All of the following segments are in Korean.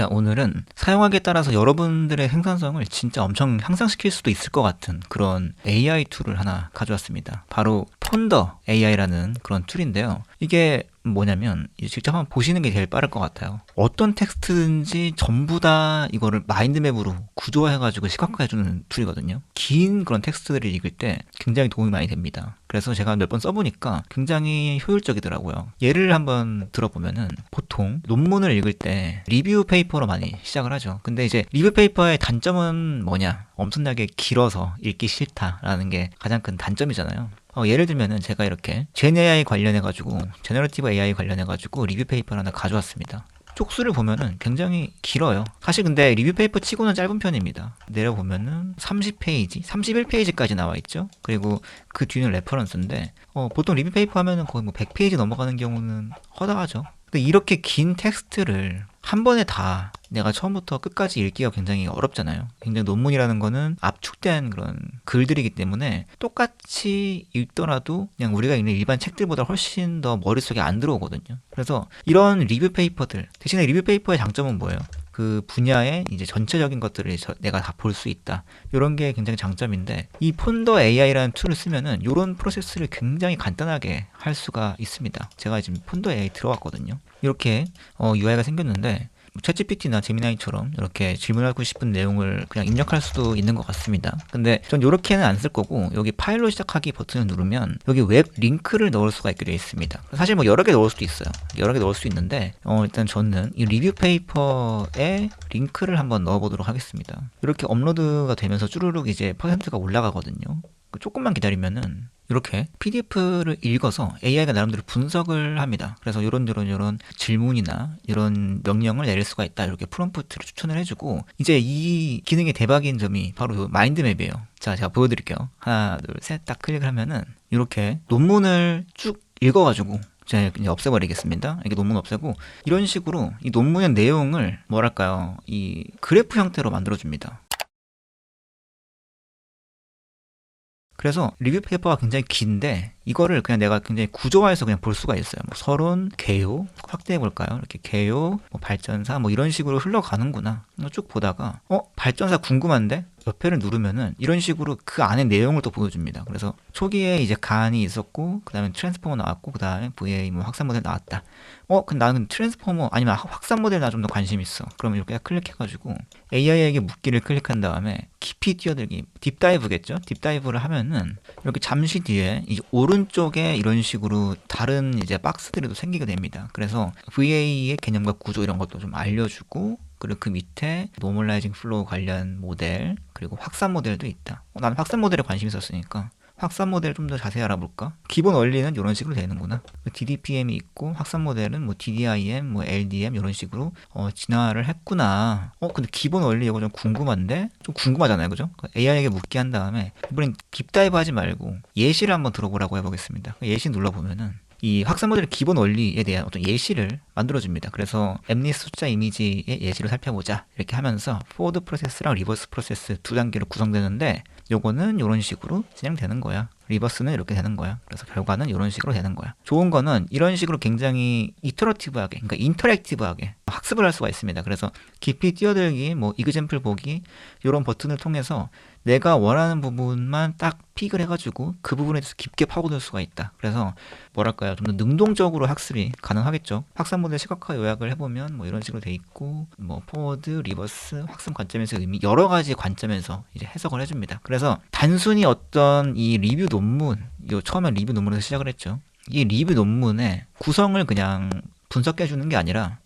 자, 오늘은 사용하기에 따라서 여러분들의 생산성을 진짜 엄청 향상시킬 수도 있을 것 같은 그런 AI 툴을 하나 가져왔습니다. 바로 폰더 AI라는 그런 툴인데요. 이게 뭐냐면 직접 한번 보시는 게 제일 빠를 것 같아요. 어떤 텍스트든지 전부 다 이거를 마인드맵으로 구조화해가지고 시각화해주는 툴이거든요. 긴 그런 텍스트들을 읽을 때 굉장히 도움이 많이 됩니다. 그래서 제가 몇 번 써보니까 굉장히 효율적이더라고요. 예를 한번 들어보면은 보통 논문을 읽을 때 리뷰 페이퍼로 많이 시작을 하죠. 근데 이제 리뷰 페이퍼의 단점은 뭐냐? 엄청나게 길어서 읽기 싫다라는 게 가장 큰 단점이잖아요. 어, 예를 들면은 제가 이렇게 젠 AI 관련해 가지고 제너러티브 AI 관련해 가지고 리뷰 페이퍼를 하나 가져왔습니다. 쪽수를 보면은 굉장히 길어요. 사실 근데 리뷰 페이퍼 치고는 짧은 편입니다. 내려보면은 30페이지, 31페이지까지 나와 있죠. 그리고 그 뒤는 레퍼런스인데 어, 보통 리뷰 페이퍼 하면은 거의 뭐 100페이지 넘어가는 경우는 허다하죠. 근데 이렇게 긴 텍스트를 한 번에 다 내가 처음부터 끝까지 읽기가 굉장히 어렵잖아요. 굉장히 논문이라는 거는 압축된 그런 글들이기 때문에 똑같이 읽더라도 그냥 우리가 읽는 일반 책들보다 훨씬 더 머릿속에 안 들어오거든요. 그래서 이런 리뷰 페이퍼들, 대신에 리뷰 페이퍼의 장점은 뭐예요? 그 분야의 이제 전체적인 것들을 저, 내가 다 볼 수 있다. 이런 게 굉장히 장점인데 이 폰더 AI라는 툴을 쓰면은 이런 프로세스를 굉장히 간단하게 할 수가 있습니다. 제가 지금 폰더 AI 들어왔거든요. 이렇게 어, UI가 생겼는데 챗GPT나 제미나이처럼 이렇게 질문하고 싶은 내용을 그냥 입력할 수도 있는 것 같습니다. 근데 전 이렇게는 안 쓸 거고 여기 파일로 시작하기 버튼을 누르면 여기 웹 링크를 넣을 수가 있게 되어 있습니다. 사실 뭐 여러 개 넣을 수도 있어요. 여러 개 넣을 수 있는데 어, 일단 저는 이 리뷰 페이퍼에 링크를 한번 넣어보도록 하겠습니다. 이렇게 업로드가 되면서 쭈루룩 이제 퍼센트가 올라가거든요. 조금만 기다리면은 이렇게 PDF를 읽어서 AI가 나름대로 분석을 합니다. 그래서 이런 이런 이런 질문이나 이런 명령을 내릴 수가 있다. 이렇게 프롬프트를 추천을 해주고 이제 이 기능의 대박인 점이 바로 마인드맵이에요. 자, 제가 보여드릴게요. 하나, 둘, 셋, 딱 클릭을 하면은 이렇게 논문을 쭉 읽어가지고 제가 이제 없애버리겠습니다. 이게 논문 없애고 이런 식으로 이 논문의 내용을 뭐랄까요, 이 그래프 형태로 만들어줍니다. 그래서 리뷰 페이퍼가 굉장히 긴데 이거를 그냥 내가 굉장히 구조화해서 그냥 볼 수가 있어요. 뭐 서론, 개요, 확대해 볼까요? 이렇게 개요, 뭐 발전사 뭐 이런 식으로 흘러가는구나. 쭉 보다가 어 발전사 궁금한데 옆에를 누르면은 이런 식으로 그 안에 내용을 또 보여줍니다. 그래서 초기에 이제 간이 있었고 그 다음에 트랜스포머 나왔고 그 다음에 VA 뭐 확산 모델 나왔다. 어, 근데 나는 트랜스포머 아니면 확산 모델 나 좀 더 관심 있어. 그러면 이렇게 클릭해가지고 AI에게 묻기를 클릭한 다음에 깊이 뛰어들기 딥다이브겠죠? 딥다이브를 하면은 이렇게 잠시 뒤에 이제 오른쪽에 이런 식으로 다른 이제 박스들이 또 생기게 됩니다. 그래서 VA의 개념과 구조 이런 것도 좀 알려주고 그리고 그 밑에 노멀라이징 플로우 관련 모델 그리고 확산 모델도 있다. 어, 나는 확산 모델에 관심 있었으니까 확산 모델 좀 더 자세히 알아볼까? 기본 원리는 이런 식으로 되는구나. DDPM이 있고 확산 모델은 뭐 DDIM, 뭐 LDM 이런 식으로 어, 진화를 했구나. 어 근데 기본 원리 이거 좀 궁금한데 좀 궁금하잖아요, 그죠? AI에게 묻게 한 다음에 이번엔 딥다이브 하지 말고 예시를 한번 들어보라고 해보겠습니다. 예시 눌러보면은 이 확산 모델의 기본 원리에 대한 어떤 예시를 만들어줍니다. 그래서 엠리스 숫자 이미지의 예시를 살펴보자 이렇게 하면서 포워드 프로세스랑 리버스 프로세스 두 단계로 구성되는데 요거는 이런 식으로 진행되는 거야. 리버스는 이렇게 되는 거야. 그래서 결과는 이런 식으로 되는 거야. 좋은 거는 이런 식으로 굉장히 이터러티브하게, 그러니까 인터랙티브하게 학습을 할 수가 있습니다. 그래서 깊이 뛰어들기, 뭐 이그젠플 보기 이런 버튼을 통해서 내가 원하는 부분만 딱 픽을 해가지고 그 부분에 대해서 깊게 파고들 수가 있다. 그래서 뭐랄까요, 좀 더 능동적으로 학습이 가능하겠죠. 확산 모델 시각화 요약을 해보면 뭐 이런 식으로 돼 있고 뭐 포워드, 리버스, 확산 관점에서 의미 여러 가지 관점에서 이제 해석을 해줍니다. 그래서 단순히 어떤 이 리뷰 논문, 요 처음에 리뷰 논문에서 시작을 했죠. 이 리뷰 논문의 구성을 그냥 분석해 주는 게 아니라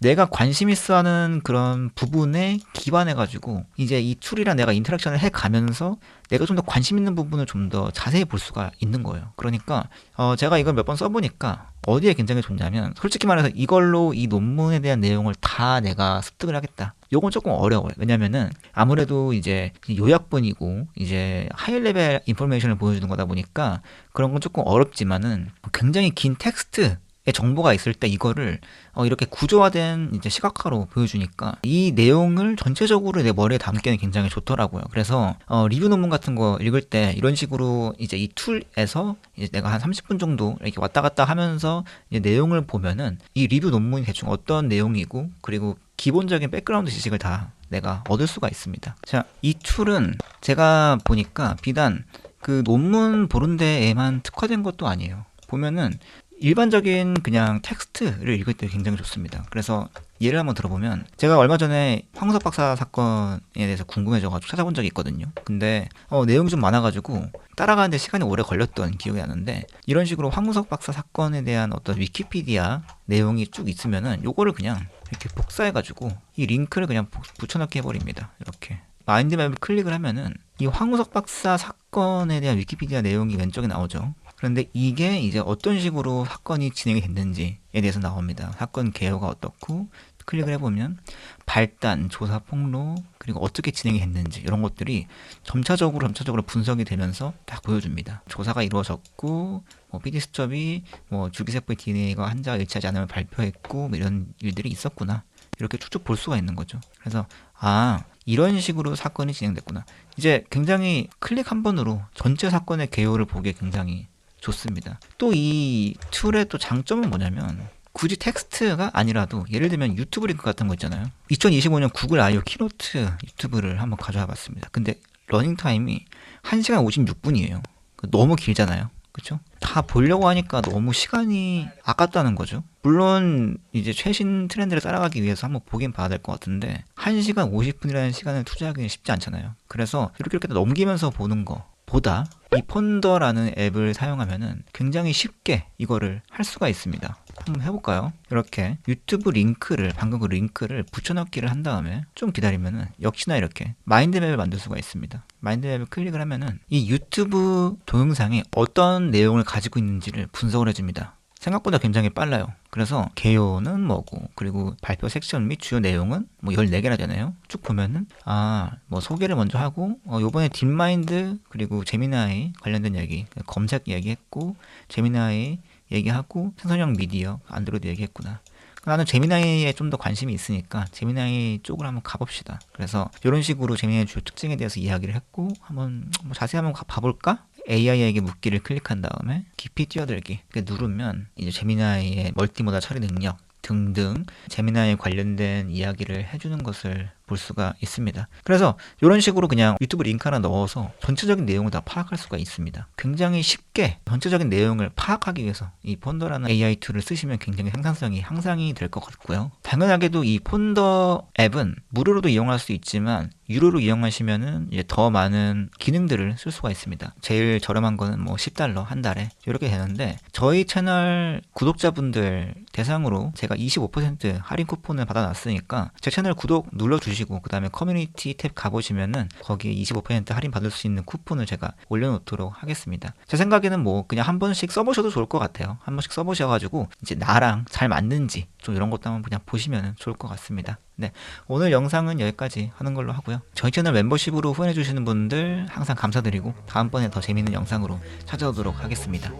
내가 관심 있어 하는 그런 부분에 기반해 가지고 이제 이 툴이랑 내가 인터랙션을 해 가면서 내가 좀 더 관심 있는 부분을 좀 더 자세히 볼 수가 있는 거예요. 그러니까 어 제가 이걸 몇 번 써보니까 어디에 굉장히 좋냐면 솔직히 말해서 이걸로 이 논문에 대한 내용을 다 내가 습득을 하겠다. 요건 조금 어려워요. 왜냐면은 아무래도 이제 요약본이고 이제 하이 레벨 인포메이션을 보여주는 거다 보니까 그런 건 조금 어렵지만은 굉장히 긴 텍스트 정보가 있을 때 이거를 어, 이렇게 구조화된 이제 시각화로 보여주니까 이 내용을 전체적으로 내 머리에 담기는 굉장히 좋더라고요. 그래서 어, 리뷰 논문 같은 거 읽을 때 이런 식으로 이제 이 툴에서 이제 내가 한 30분 정도 이렇게 왔다 갔다 하면서 내용을 보면은 이 리뷰 논문이 대충 어떤 내용이고 그리고 기본적인 백그라운드 지식을 다 내가 얻을 수가 있습니다. 자, 이 툴은 제가 보니까 비단 그 논문 보는 데에만 특화된 것도 아니에요. 보면은 일반적인 그냥 텍스트를 읽을 때 굉장히 좋습니다. 그래서 예를 한번 들어보면 제가 얼마 전에 황석 박사 사건에 대해서 궁금해져가지고 찾아본 적이 있거든요. 근데 어, 내용이 좀 많아가지고 따라가는데 시간이 오래 걸렸던 기억이 나는데 이런 식으로 황석 박사 사건에 대한 어떤 위키피디아 내용이 쭉 있으면은 요거를 그냥 이렇게 복사해가지고 이 링크를 그냥 부- 붙여넣기 해버립니다. 이렇게 마인드맵을 클릭을 하면은 이 황우석 박사 사건에 대한 위키피디아 내용이 왼쪽에 나오죠. 그런데 이게 이제 어떤 식으로 사건이 진행이 됐는지에 대해서 나옵니다. 사건 개요가 어떻고 클릭을 해보면 발단, 조사 폭로, 그리고 어떻게 진행이 했는지 이런 것들이 점차적으로 점차적으로 분석이 되면서 딱 보여줍니다. 조사가 이루어졌고 뭐 PD 수첩이 뭐 줄기세포의 DNA가 한자와 일치하지 않음을 발표했고 뭐 이런 일들이 있었구나. 이렇게 쭉쭉 볼 수가 있는 거죠. 그래서 아 이런 식으로 사건이 진행됐구나. 이제 굉장히 클릭 한 번으로 전체 사건의 개요를 보기에 굉장히 좋습니다. 또 이 툴의 또 장점은 뭐냐면 굳이 텍스트가 아니라도 예를 들면 유튜브 링크 같은 거 있잖아요. 2025년 구글 아이오 키노트 유튜브를 한번 가져와 봤습니다. 근데 러닝 타임이 1시간 56분이에요. 너무 길잖아요. 그렇죠? 다 보려고 하니까 너무 시간이 아깝다는 거죠. 물론 이제 최신 트렌드를 따라가기 위해서 한번 보긴 봐야 될 것 같은데 1시간 50분이라는 시간을 투자하기는 쉽지 않잖아요. 그래서 이렇게 이렇게 넘기면서 보는 거 보다 이 폰더라는 앱을 사용하면은 굉장히 쉽게 이거를 할 수가 있습니다. 한번 해볼까요? 이렇게 유튜브 링크를 방금 그 링크를 붙여넣기를 한 다음에 좀 기다리면은 역시나 이렇게 마인드맵을 만들 수가 있습니다. 마인드맵을 클릭을 하면은 이 유튜브 동영상이 어떤 내용을 가지고 있는지를 분석을 해줍니다. 생각보다 굉장히 빨라요. 그래서 개요는 뭐고 그리고 발표 섹션 및 주요 내용은 뭐 14개나 되나요? 쭉 보면은 아, 뭐 소개를 먼저 하고 어 요번에 딥마인드 그리고 제미나이 관련된 얘기 검색 얘기했고 제미나이 얘기하고 생성형 미디어 안드로이드 얘기했구나. 나는 제미나이에 좀 더 관심이 있으니까 제미나이 쪽으로 한번 가봅시다. 그래서 이런 식으로 제미나이 주요 특징에 대해서 이야기를 했고 한번 뭐 자세히 한번 가- 봐볼까? AI에게 묻기를 클릭한 다음에 깊이 뛰어들기. 이렇게 누르면 이제 제미나이의 멀티모다 처리 능력 등등 제미나이에 관련된 이야기를 해주는 것을 볼 수가 있습니다. 그래서 이런 식으로 그냥 유튜브 링크 하나 넣어서 전체적인 내용을 다 파악할 수가 있습니다. 굉장히 쉽게 전체적인 내용을 파악하기 위해서 이 폰더라는 AI 툴을 쓰시면 굉장히 생산성이 향상이 될 것 같고요. 당연하게도 이 폰더 앱은 무료로도 이용할 수 있지만 유료로 이용하시면은 이제 더 많은 기능들을 쓸 수가 있습니다. 제일 저렴한 거는 뭐 10달러 한 달에 이렇게 되는데 저희 채널 구독자분들 대상으로 제가 25% 할인 쿠폰을 받아놨으니까 제 채널 구독 눌러주시 고 그 다음에 커뮤니티 탭 가보시면은 거기에 25% 할인 받을 수 있는 쿠폰을 제가 올려놓도록 하겠습니다. 제 생각에는 뭐 그냥 한 번씩 써보셔도 좋을 것 같아요. 한 번씩 써보셔가지고 이제 나랑 잘 맞는지 좀 이런 것도 한번 그냥 보시면 좋을 것 같습니다. 네, 오늘 영상은 여기까지 하는 걸로 하고요. 저희 채널 멤버십으로 후원해주시는 분들 항상 감사드리고 다음번에 더 재밌는 영상으로 찾아오도록 하겠습니다.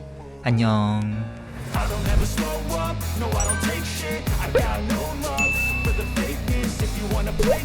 안녕. I don't ever slow up, no I don't take shit I got no love for the fakeness If you wanna play